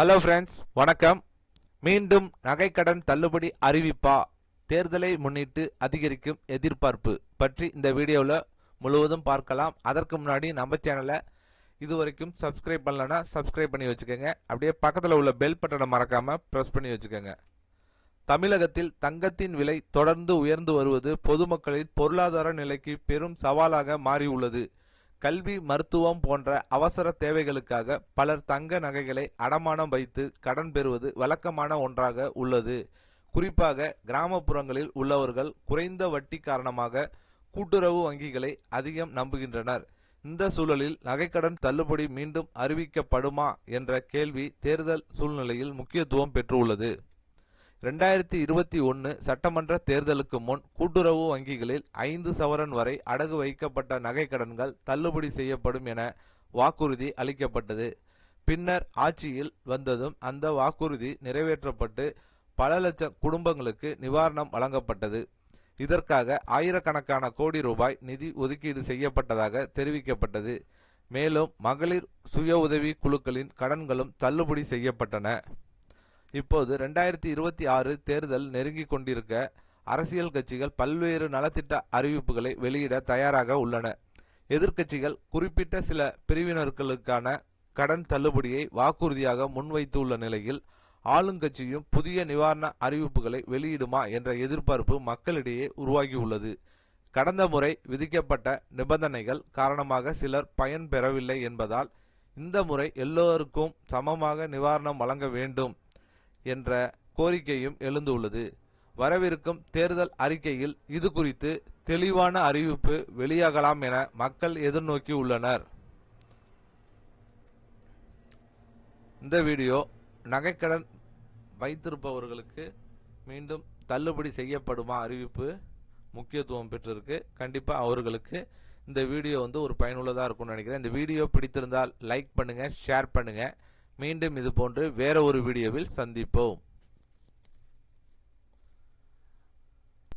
Hello friends வணக்கம். மீண்டும் நகைக்கடன் தள்ளுபடி அறிவிப்பா? தேர்தலை முன்னிட்டு அதிகரிக்கும் எதிர்பார்ப்பு பற்றி இந்த வீடியோவில் முழுவதும் பார்க்கலாம். அதற்கு முன்னாடி நம்ம சேனலை இது வரைக்கும் சப்ஸ்கிரைப் பண்ணலன்னா சப்ஸ்கிரைப் பண்ணி வச்சுக்கோங்க. அப்படியே பக்கத்தில் உள்ள பெல் பட்டனை மறக்காமல் ப்ரெஸ் பண்ணி வச்சுக்கோங்க. தமிழகத்தில் தங்கத்தின் விலை தொடர்ந்து உயர்ந்து வருவது பொதுமக்களின் பொருளாதார நிலைக்கு பெரும் சவாலாக மாறியுள்ளது. கல்வி மருத்துவம் போன்ற அவசர தேவைகளுக்காக பலர் தங்க நகைகளை அடமானம் வைத்து கடன் பெறுவது வழக்கமான ஒன்றாக உள்ளது. குறிப்பாக கிராமப்புறங்களில் உள்ளவர்கள் குறைந்த வட்டி காரணமாக கூட்டுறவு வங்கிகளை அதிகம் நம்புகின்றனர். இந்த சூழலில் நகைக்கடன் தள்ளுபடி மீண்டும் அறிவிக்கப்படுமா என்ற கேள்வி தேர்தல் சூழ்நிலையில் முக்கியத்துவம் பெற்றுள்ளது. ரெண்டாயிரத்தி இருபத்தி ஒன்று சட்டமன்ற தேர்தலுக்கு முன் கூட்டுறவு வங்கிகளில் ஐந்து சவரன் வரை அடகு வைக்கப்பட்ட நகை கடன்கள் தள்ளுபடி செய்யப்படும் என வாக்குறுதி அளிக்கப்பட்டது. பின்னர் ஆட்சியில் வந்ததும் அந்த வாக்குறுதி நிறைவேற்றப்பட்டு பல லட்சம் குடும்பங்களுக்கு நிவாரணம் வழங்கப்பட்டது. இதற்காக ஆயிரக்கணக்கான கோடி ரூபாய் நிதி ஒதுக்கீடு செய்யப்பட்டதாக தெரிவிக்கப்பட்டது. மேலும் மகளிர் சுய உதவி குழுக்களின் கடன்களும் தள்ளுபடி செய்யப்பட்டன. இப்போது ரெண்டாயிரத்தி இருபத்தி ஆறு தேர்தல் நெருங்கிக் கொண்டிருக்க அரசியல் கட்சிகள் பல்வேறு நலத்திட்ட அறிவிப்புகளை வெளியிட தயாராக உள்ளன. எதிர்க்கட்சிகள் குறிப்பிட்ட சில பிரிவினர்களுக்கான கடன் தள்ளுபடியை வாக்குறுதியாக முன்வைத்துள்ள நிலையில் ஆளுங்கட்சியும் புதிய நிவாரண அறிவிப்புகளை வெளியிடுமா என்ற எதிர்பார்ப்பு மக்களிடையே உருவாகியுள்ளது. கடந்த முறை விதிக்கப்பட்ட நிபந்தனைகள் காரணமாக சிலர் பயன் பெறவில்லை என்பதால் இந்த முறை எல்லோருக்கும் சமமாக நிவாரணம் வழங்க வேண்டும். என்ற கோரிக்கையும் எழுந்துள்ளது வரவிருக்கும் தேர்தல் அறிக்கையில் இது குறித்து தெளிவான அறிவிப்பு வெளியாகலாம் என மக்கள் எதிர்நோக்கி உள்ளனர். இந்த வீடியோ நகைக்கடன் வைத்திருப்பவர்களுக்கு மீண்டும் தள்ளுபடி செய்யப்படுமா அறிவிப்பு முக்கியத்துவம் பெற்றிருக்கு. கண்டிப்பாக அவர்களுக்கு இந்த வீடியோ வந்து ஒரு பயனுள்ளதாக இருக்கும்னு நினைக்கிறேன். இந்த வீடியோ பிடித்திருந்தால் லைக் பண்ணுங்கள் ஷேர் பண்ணுங்கள் மீண்டும் இது போன்று வேற ஒரு வீடியோவில் சந்திப்போம்.